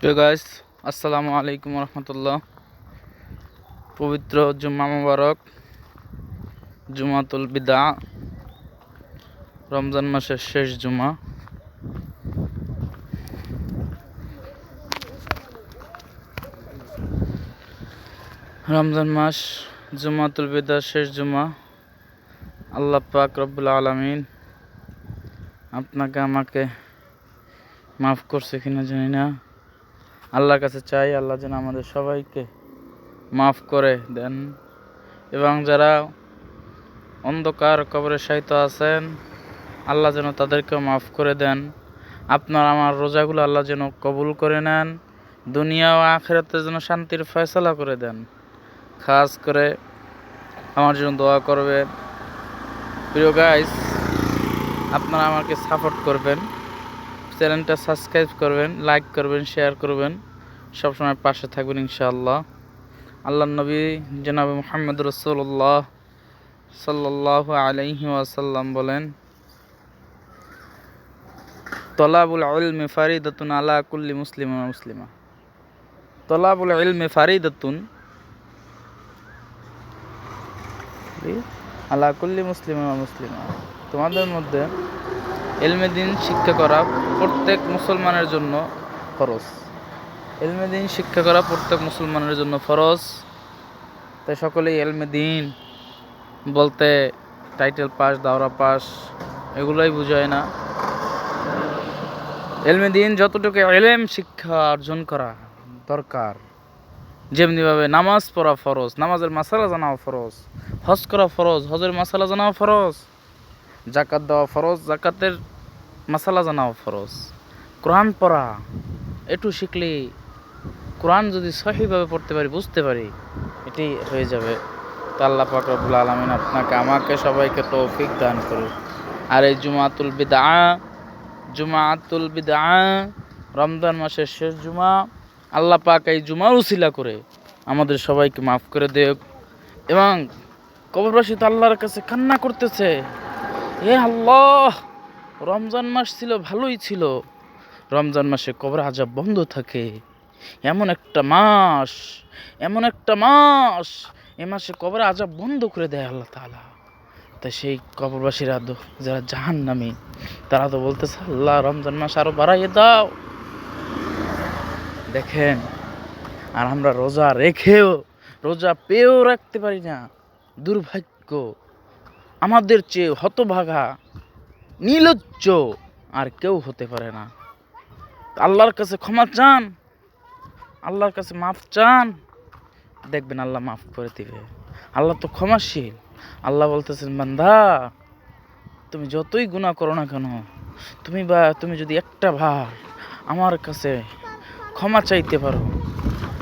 প্রিয় গাইস আসসালামু আলাইকুম রহমতুল্লাহ পবিত্র জুম্মা মুবারক, জুমাতুল বিদা রমজান মাসের শেষ জুমা। রমজান মাস, জুমাতুল বিদা শেষ জুমা। আল্লাহ পাক রব্বুল আলমিন আপনাকে, আমাকে মাফ করছে কিনা জানি না। আল্লাহর কাছে চাই, আল্লাহ যেন আমাদের সবাইকে মাফ করে দেন। এবং যারা অন্ধকার কবরে সাহিত্য আছেন, আল্লাহ যেন তাদেরকেও মাফ করে দেন। আপনার আমার রোজাগুলো আল্লাহ যেন কবুল করে নেন, দুনিয়া ও আখেরাতে যেন শান্তির ফয়সলা করে দেন। খাস করে আমার জন্য দোয়া করবেন। প্রিয় গাইস আপনারা আমাকে সাপোর্ট করবেন। চ্যানেলটা সাবস্ক্রাইব করবেন, লাইক করবেন, শেয়ার করবেন। সবসময় পাশে থাকবেন ইনশাআল্লাহ। আল্লাহ নবী জনাব মোহাম্মদ রসুল্লাহ সাল্লাহ আলাইহি ওয়াসাল্লাম বলেন, তলাবুল ইলমি ফারিদাতুন আলা কুল্লি মুসলিম মুসলিমা। তলাবুল ইলমি ফারিদাতুন আলা কুল্লি মুসলিম মুসলিমা। তোমাদের মধ্যে এলমে দিন শিক্ষা করা প্রত্যেক মুসলমানের জন্য ফরজ। এলমে দিন শিক্ষা করা প্রত্যেক মুসলমানের জন্য ফরজ। তাই সকলেই এলমে দিন বলতে টাইটেল পাস দাওরা পাস এগুলোই বুঝায় না। এলমে দিন যতটুকু এলেম, শিক্ষা অর্জন করা দরকার। যেমনিভাবে নামাজ পড়া ফরজ, নামাজের মাসালা জানাও ফরজ, হজ করা ফরজ, হজের মাসালা জানাও ফরজ। জাকাত দেওয়া ফরজ, জাকাতের মাসালা জানাও ফরজ। কোরআন পড়া একটু শিখলে কোরআন যদি সহিভাবে পড়তে পারি, বুঝতে পারি এটি হয়ে যাবে। তো আল্লাহ আলমিন আপনাকে, আমাকে সবাইকে তৌফিক দান করুক। আর এই জুমাতুল বিদা জুমাতুল বিদা রমজান মাসের শেষ জুমা, আল্লাহ পাক এই জুমার উসিলা করে আমাদের সবাইকে মাফ করে দেব এবং কবরবাসী তো আল্লাহর কাছে কান্না করতেছে। এ আল্লাহ, রমজান মাস ছিল, ভালোই ছিল। রমজান মাসে কবর আজাব বন্ধ থাকে। এমন একটা মাস, এমন একটা মাস, এ মাসে কবর আজাব বন্ধ করে দেয় আল্লাহ তালা তাই সেই কবরবাসীরা যারা জাহান নামে তারা তো বলতেছে, আল্লাহ, রমজান মাস আরও বাড়াইয়ে দাও। দেখেন, আর আমরা রোজা রেখেও, রোজা পেয়েও রাখতে পারি না। দুর্ভাগ্য। আমাদের চেয়ে হতভাগা, নিলজ্জ আর কেউ হতে পারে না। আল্লাহর কাছে ক্ষমা চান, আল্লাহর কাছে মাফ চান। দেখবেন আল্লাহ মাফ করে দিবে। আল্লাহ তো ক্ষমাশীল। আল্লাহ বলতেছেন, বান্দা, তুমি যতই গুণা করো না কেন, তুমি বা, তুমি যদি একটা ভার আমার কাছে ক্ষমা চাইতে পারো,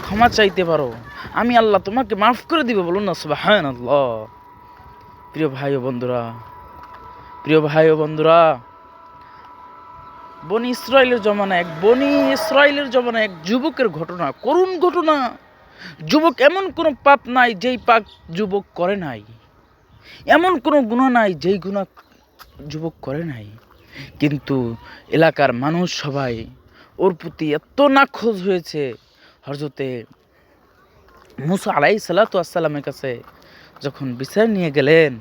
ক্ষমা চাইতে পারো, আমি আল্লাহ তোমাকে মাফ করে দিবে বলুন না সুবাহ আল্লাহ প্রিয় ভাই ও বন্ধুরা, প্রিয় ভাই ও বন্ধুরা, বনি ইসরায়েলের জমানা এক, বনি ইসরায়েলের জমানা এক যুবকের ঘটনা, করুণ ঘটনা। যুবক এমন কোনো পাপ নাই যেই পাপ যুবক করে নাই। এমন কোনো গুণা নাই যেই গুণা যুবক করে নাই। কিন্তু এলাকার মানুষ সবাই ওর প্রতি এত নাখোঁজ হয়েছে। হরজতে মুসা আলাই সালাতু আসসালামের কাছে যখন বিচার নিয়ে গেলেন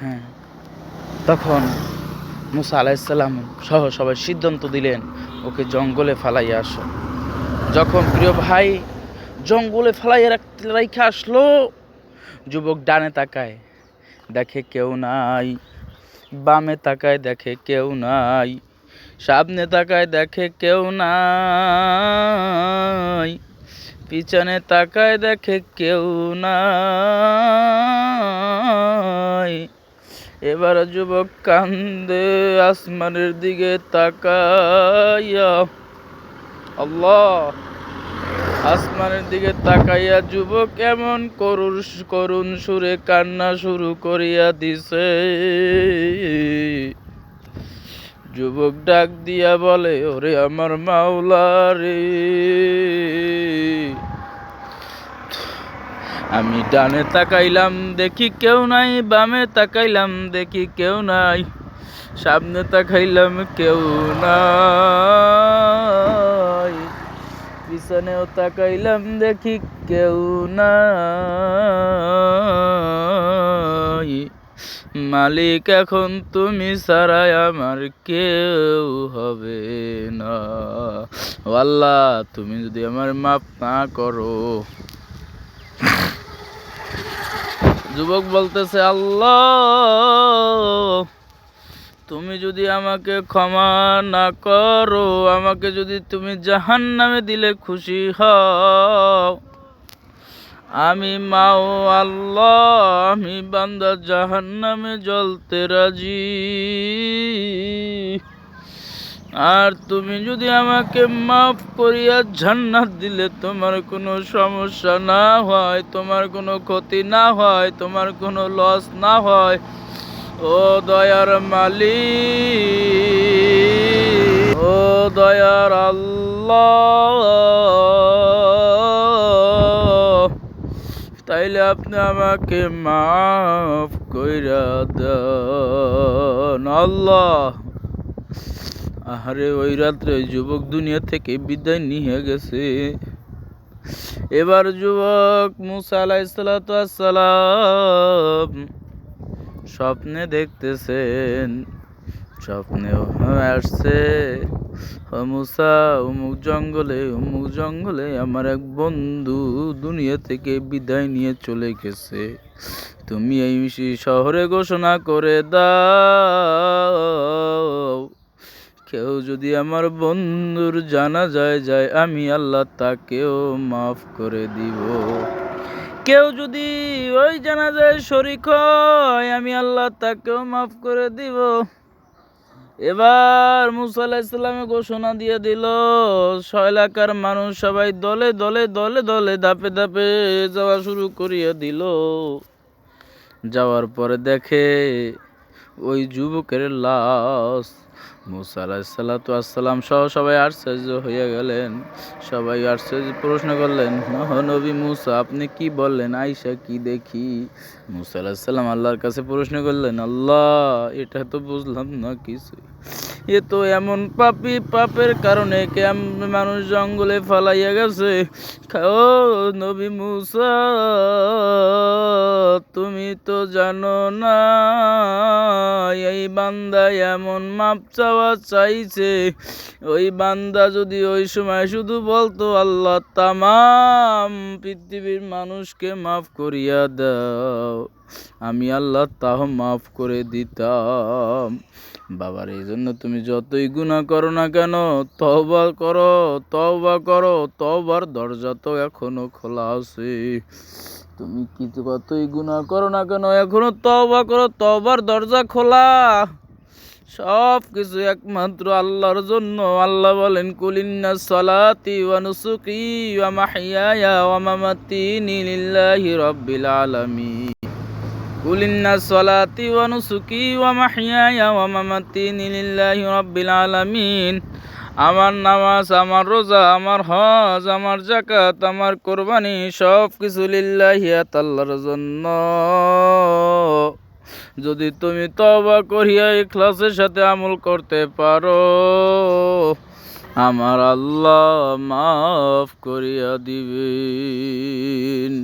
হ্যাঁ তখন মুসা আলাইসাল্লাম সহ সবাই সিদ্ধান্ত দিলেন, ওকে জঙ্গলে ফালাইয়া আসো। যখন প্রিয় ভাই জঙ্গলে ফালাইয়া রাখতে রাইখে আসলো, যুবক ডানে তাকায়, দেখে কেউ নাই। বামে তাকায়, দেখে কেউ নাই। সামনে তাকায়, দেখে কেউ নাই। পিছনে তাকায় দেখে কেউ নাই। এবার যুবক কান্দে, আসমানের দিকে তাকাইয়া। আল্লাহ! আসমানের দিকে তাকাইয়া যুবক এমন করুণ করুণ সুরে কান্না শুরু করিয়া দিছে। যুবক ডাক দিয়া বলে, ওরে আমার মাওলা রে আমি ডানে তাকাইলাম, দেখি কেউ নাই, বামে তাকাইলাম, দেখি কেউ নাই, সামনে তাকাইলাম কেউ নাই, পিছনেও তাকাইলাম, দেখি কেউ নাই। মালিক, এখন তুমি ছাড়াই আমার কেউ হবে না। আল্লাহ তুমি যদি আমার মাপ না করো। যুবক বলতেছে, আল্লাহ, তুমি যদি আমাকে ক্ষমা না করো, আমাকে যদি তুমি জাহান নামে দিলে খুশি হও, আমি মাও আল্লাহ, আমি বান্দা জাহান নামে জ্বলতে রাজি। আর তুমি যদি আমাকে মাফ করিয়া জান্নাত দিলে, তোমার কোনো সমস্যা না হয়, তোমার কোনো ক্ষতি না হয়, তোমার কোনো লস না হয়। ও দয়ার মালিক, ও দয়ার আল্লাহ, তাইলে আপনি আমাকে মাফ কইরা দেন। আল্লাহ আহারে, ওই রাত্রে যুবক দুনিয়া থেকে বিদায় নিয়ে গেছে। এবার যুবক মুসা আলাইসালাম স্বপ্নে দেখতেছেন স্বপ্নেও আসছে মুসা, অমুক জঙ্গলে অমুক জঙ্গলে আমার এক বন্ধু দুনিয়া থেকে বিদায় নিয়ে চলে গেছে। তুমি এই শহরে ঘোষণা করে দাও। কেউ যদি আমার বন্ধুর জানা যায় যায় আমি আল্লাহ তাকেও মাফ করে দিব। কেউ যদি ওই জানা যায় শরিক হয়, আমি আল্লাহ তাকেও মাফ করে দিব। এবার মুসা ঘোষণা দিয়ে দিল এলাকার মানুষ সবাই দলে দলে দলে দলে ধাপে ধাপে যাওয়া শুরু করিয়ে দিল। যাওয়ার পরে দেখে ওই যুবকের লাশ। মুসা আলাহিসাল্লাতু আসসালাম সহ সবাই আশ্চর্য হইয়া গেলেন। সবাই আশ্চর্য প্রশ্ন করলেন নবী মুসা, আপনি কি বললেন? আইসা কি দেখি? মুসা আলাহিসাল্লাম আল্লাহর কাছে প্রশ্ন করলেন, আল্লাহ, এটা তো বুঝলাম না কিছু এ তো এমন পাপি, পাপের কারণে কেম মানুষ জঙ্গলে ফালাইয়া গেছে? ও নবী মুসা, তুমি তো জানো না, এই বান্দা এমন মাপ চাওয়া চাইছে। ওই বান্দা যদি ওই সময় শুধু বলতো, আল্লাহ তামাম পৃথিবীর মানুষকে মাফ করিয়া দাও। আমি আল্লাহ তাহ মাফ করে দিতাম। বাবার এই জন্য তুমি যতই গুণা করো না কেন তহবা করো তহবা করো তহবার দরজা তো এখনও খোলা আছে। তুমি কি কতই গুণা করো না কেন, এখনও তহবা করো তহবার দরজা খোলা। সব কিছু একমাত্র আল্লাহর জন্য। আল্লাহ বলেন, কুলিন্না সালাতি ওয়া নুসুকি ওয়া মাহইয়ায়া ওয়া মামাতি লিল্লাহি রাব্বিল আলামিন। ওয়া নুসুকি ওয়া মাহইয়ায়া ওয়া মামাতি লিল্লাহি রাব্বিল আলামিন। আমার নামাজ, আমার রোজা, আমার হজ, আমার জাকাত আমার কোরবানি সব কিছু লিল্লাহিয়াত আল্লাহর জন্য। যদি তুমি তবা করিয়া ইখলাসের সাথে আমল করতে পারো, আমার আল্লাহ মাফ করিয়া দিবেন।